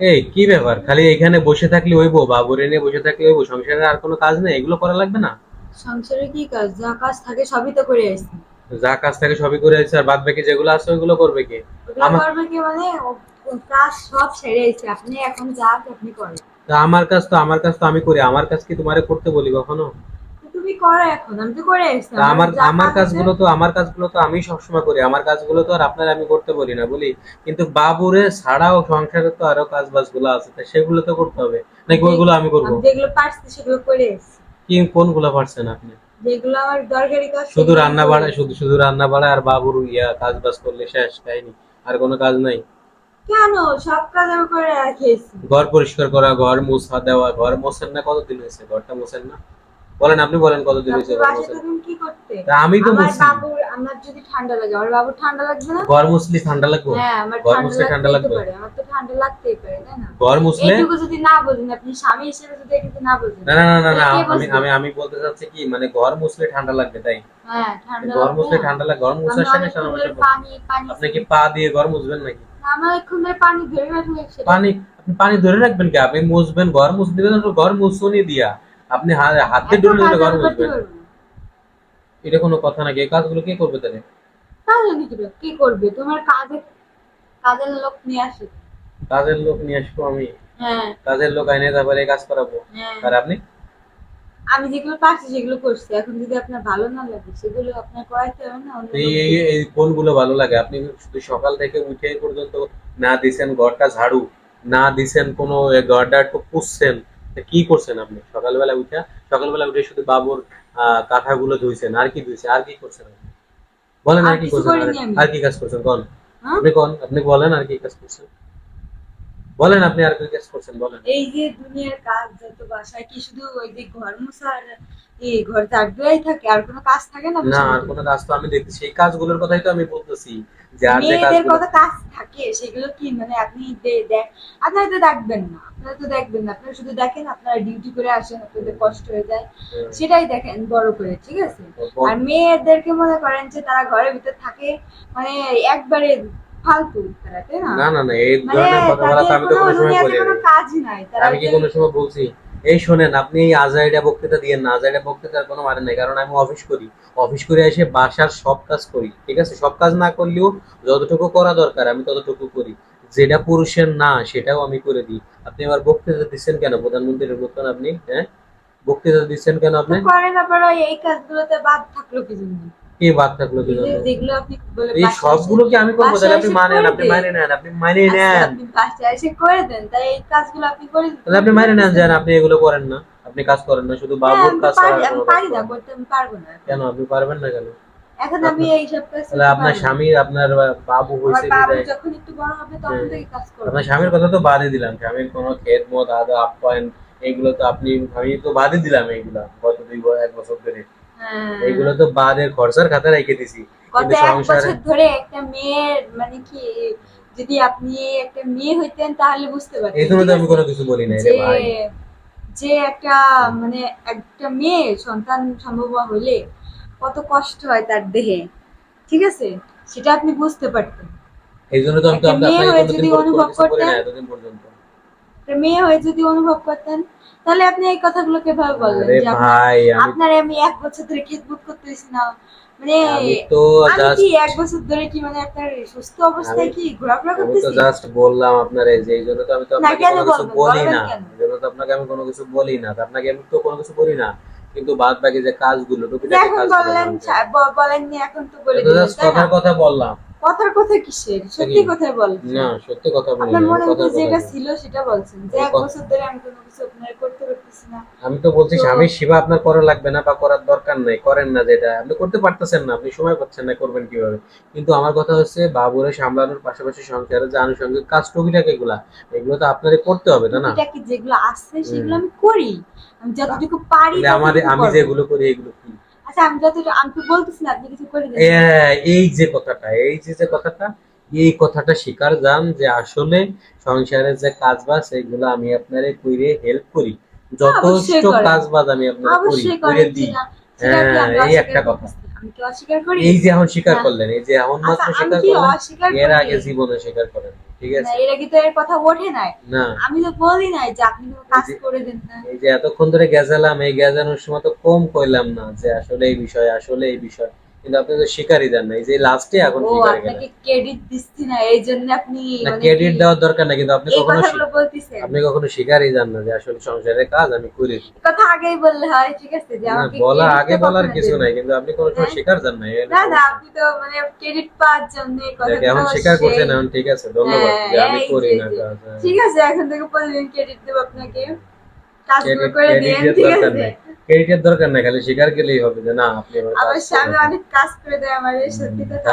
এই কি ব্যাপার? খালি এখানে বসে থাকলে হইবো বাবুরে নিয়ে বসে থাকলে হইবো সংসারে আর কোনো কাজ নেই? এগুলো করা লাগবে না? সংসারে কি কাজ? যা কাজ থাকে সবই তো করে আসছি। যা কাজ থাকে সবই করে আছে আর বাদ বাকি যেগুলো আছে ওইগুলো করবে কি? ওগুলো আমার- করবে কি মানে? কাজ সব সেরে এসেছে। আপনি এখন যা আপনি করেন। তা আমার কাজ তো আমার কাজ তো আমি করি। আমার কাজ কি তোমারে করতে বলি কখনো? তুমি করো এখন আমি তো করে এসেছি আমার আমার কাজ কাজগুলো তো আমার কাজগুলো তো আমি সবসময় করি। আমার কাজগুলো তো আর আপনার আমি করতে বলি না বলি। কিন্তু বাবুরে ছাড়াও সংসারে তো আরও কাজ আছে সেগুলো তো করতে হবে। নাকি ওইগুলো আমি করব? যেগুলো পারছি সেগুলো করে এসেছি কি কোনগুলো পারছেন আপনি? যেগুলো আমার দরকারি কাজ শুধু রান্না বাড়া শুধু শুধু রান্না বাড়া আর বাবুর ইয়া কাজ বাজ করলে শেষ কাহিনি আর কোনো কাজ নাই? কেন? সব কাজ আমি করে রেখেছি ঘর পরিষ্কার করা ঘর মুছা দেওয়া ঘর মোছেন না? কতদিন হয়েছে? ঘরটা মোছেন না? বলেন আপনি বলেন কতদিন হয়েছে ঘর বাসায় মোছেন তুমি কি করতে? আমি তো মুছি বাবুর আমার যদি ঠান্ডা লাগে আমার বাবুর ঠান্ডা লাগবে না? ঘর মুছলি ঠান্ডা লাগবে? হ্যাঁ আমার ঘর ঠান্ডা ঠান্ডা লাগবে? আমার তো ঠান্ডা লাগতেই পারে তাই না? ঘর মুছলে এইটুকু যদি না বোঝেন আপনি স্বামী হিসেবে যদি একটু না বোঝেন না না না না আমি আমি আমি বলতে চাচ্ছি কি মানে ঘর মুছলে ঠান্ডা লাগবে তাই? হ্যাঁ ঠান্ডা ঘর না। ঠান্ডা লাগে ঘর আমি মুছার সঙ্গে পানি পানি আপনি কি পা দিয়ে ঘর মুছবেন নাকি? আমার এখন পানি ধরে সেটা- পানি আপনি পানি ধরে রাখবেন কি? আপনি মুছবেন ঘর মুছ দিবেন ঘর মুছুনি দিয়া। আপনি হাত দিয়ে ডলে কাজ ঘর আমি করতে মুছবেন পারব না। এটা কোনো কথা নাকি এই কাজগুলো কে করবে তাহলে? আমি কি করব? কি করবে? তোমার কাজে কাজের লোক নিয়ে আসে কাজের লোক নিয়ে আসব আমি। হ্যাঁ। কাজের লোক আইনে তারপরে কাজ করাবো। হ্যাঁ। আর আপনি? আমি যেগুলো পারছি সেগুলো করছি। এখন যদি আপনার ভালো না লাগে সেগুলো আপনার করাইতে হবে না এই এই- কোনগুলো ভালো লাগে? আপনি শুধু সকাল থেকে উঠে পর্যন্ত না দিছেন ঘরটা ঝাড়ু না দিছেন কোনো ঘরটা একটু পুষছেন কি করছেন আপনি? সকালবেলা উঠে সকালবেলা উঠে শুধু বাবুর আহ, কাঁথাগুলো ধুইছেন আর কি ধুইছেন আর কি করছেন আপনি? বলেন আর কি করছেন? আর- কি কাজ করছেন? কোন হ্যাঁ? আপনি কোন আপনি বলেন আর কি কাজ করছেন? বলেন আপনি আর কি কাজ করছেন বলেন। এই যে দুনিয়ার কাজ যত বাসায় কি শুধু ওই যে ঘর মোছা আর এই ঘর ঝাড় দেওয়াই থাকে আর কোনো কাজ থাকে না না আর কোনো কাজ তো আমি দেখছি সেই কাজগুলোর কথাই তো আমি বলতেছি যে আর যে কাজগুলো কত কাজ থাকে সেগুলো কি মানে আপনি দেখ আপনারা তো দেখবেন না আপনারা তো দেখবেন না আপনারা শুধু দেখেন আপনারা ডিউটি করে আসেন আপনাদের কষ্ট হয়ে যায় সেটাই দেখেন বড় করে ঠিক আছে? আর মেয়েদেরকে মনে করেন যে তারা ঘরের ভিতর থাকে মানে একবারে ফালতু তারা তাই না? না না না এই মানে ধরনের কথা বলা তো আমি তো কোনো সময় বলি কাজই নাই আমি কি কোনো সময় বলছি? এই শোনেন আপনি এই আজাইডা বক্তৃতা দিয়েন না আজাইডা বক্তৃতার কোনো মানে নেই কারণ আমি অফিস করি। অফিস করে এসে বাসার সব কাজ করি ঠিক আছে? সব কাজ না করলেও যতটুকু করা দরকার আমি ততটুকু করি। যেটা পুরুষের না সেটাও আমি করে দিই। আপনি আবার বক্তৃতা দিচ্ছেন কেন? প্রধানমন্ত্রীর মতন আপনি হ্যাঁ? বক্তৃতা দিচ্ছেন কেন আপনি? করেন আবার এই কাজগুলোতে বাদ থাকল কি জন্য? কি বাদ থাকল? যেগুলো আপনি এই সবগুলো কি আমি করব তাহলে আপনি মানেন করে আপনি। মানে নেন আপনি মানে নেন। বাসায় এসে করে দেন তাই এই কাজগুলো আপনি করে। তাহলে আপনি মানে নেন যান আপনি এগুলো করেন না। আপনি কাজ করেন না শুধু বাবুর কাজ আর আমি পারি না করতে আমি পারব না। কেন আপনি পারবেন না কেন? এখন আমি এই সব কাজ তাহলে আপনার স্বামী আপনার বাবু হয়েছে বাবু যখন একটু বড় হবে তখন হ্যাঁ। থেকে কাজ করব। আপনার স্বামীর কথা তো বাদই দিলাম স্বামীর কোনো খেত মত আদা আপ্যায়ন এইগুলো তো আপনি আমি তো বাদই দিলাম এইগুলা গত দুই এক বছর ধরে। হ্যাঁ। এইগুলো তো বাদের খরচার খাতা রেখে দিছি। গত এক বছর ধরে একটা মেয়ের মানে কি যদি আপনি একটা মেয়ে হইতেন তাহলে বুঝতে পারতেন। তো আমি কোনো কিছু বলি রে ভাই। যে একটা মানে একটা মেয়ে সন্তান সম্ভব হইলে কত কষ্ট হয় তার দেহে। ঠিক আছে? সেটা আপনি বুঝতে পারতেন। এই জন্য তো আমি তো আপনাকে অনুভব বলি না। এতদিন পর্যন্ত। মেয়ে হয়ে যদি অনুভব করতেন তাহলে আপনি এই কথাগুলো কীভাবে বললেন? যে আপনার- ভাই আমি আপনার আমি এক বছর ধরে কিসবুত করতেছি না। মানে তো আমি জাস্ট কি এক বছর ধরে কি মানে আপনার সুস্থ অবস্থায় কি ঘোরাফেরা আমি তো জাস্ট বললাম আপনার এই যে এই জন্য তো আমি তো আপনাকে কোনো কিছু বলি না। কেন? এই জন্য তো আপনাকে আমি কোনো কিছু বলি না। আপনাকে আমি তো কোনো কিছু বলি না। কিন্তু বাদ বাকি যে কাজগুলো যে টুকিটাকি এখন কাজগুলো বললেন জানতে। ছা- ব- বলেননি এখন তো বলে? কথার কথা বললাম। কথার কথা কিসের? সত্যি কি? কথাই বলছেন না সত্যি কথা বলি আপনার মনে কথার যেটা ছিল সেটা বলছেন যে এক বছর ধরে আমি কোনো কিছু আপনার করতে পারতেছি না। আমি তো বলছি স্বামী সেবা আপনার করা লাগবে না বা করার দরকার নাই করেন না যেটা। আপনি করতে পারতেছেন না আপনি সময় পাচ্ছেন না করবেন কীভাবে? কিন্তু আমার কথা হচ্ছে বাবুরে সামলানোর পাশাপাশি সংসারে যে আনুষঙ্গিক কাজ টুকিটাকি এগুলা এগুলো তো আপনারই করতে হবে তাই না? এটা কি যেগুলো আছে সেগুলো আমি করি। আমি যতটুকু পারি আমার আমি যেগুলো করি এগুলো আচ্ছা আমি যতটুকু আমি বলতেছি না আপনি কিছু করে এই যে কথাটা এই যে যে কথাটা এই কথাটা স্বীকার যান যে আসলে সংসারের যে কাজ বাজ এগুলো আমি আপনারে কইরে হেল্প করি। যথেষ্ট কাজ বাজ আমি আপনারে করি করে দিই। হ্যাঁ, এই একটা কথা। এই যে এখন স্বীকার হ্যাঁ। করলেন এই যে এখন মাত্র আচ্ছা স্বীকার করলেন এর আগে জীবনে স্বীকার করেন। ঠিক আছে। না এর আগে তো এর কথা ওঠে নাই? না। আমি তো বলি নাই যে আপনি তো কাজ করে দেন না। এই যে এতক্ষণ ধরে গেজালাম এই গেজানোর সময় তো কম কইলাম না যে আসলে এই বিষয় আসলে এই বিষয়। কিন্তু আপনি তো শিকারই দেন না এই যে লাস্টে এখন ও শিকারে গেলেন আপনাকে ক্রেডিট দিচ্ছি না এই জন্য আপনি না মানে ক্রেডিট দেওয়ার দরকার না কিন্তু আপনি কখনো আপনি কখনো শিকারই যান না যে আসলে সংসারের কাজ আমি করি। কথা আগেই বললে হয় ঠিক আছে যে আমাকে বলা আগে বলার কিছু নাই কিন্তু আপনি কোনো সময় হ্যাঁ? শিকার যান না না না আপনি তো মানে ক্রেডিট পাওয়ার জন্য দেখ, এখন স্বীকার করছেন এখন ঠিক আছে ধন্যবাদ হ্যাঁ, যে আমি করি না কাজ হ্যাঁ। ঠিক আছে এখন থেকে প্রতিদিন ক্রেডিট দেবো আপনাকে। কাজগুলো করে এর ঠিক দরকার আছে। নেই। ক্রেডিটের দরকার নাই খালি স্বীকার গেলেই হবে যে না আপনি আমার আমার স্বামী অনেক কাজ করে দেয় আমার সত্যি কথা।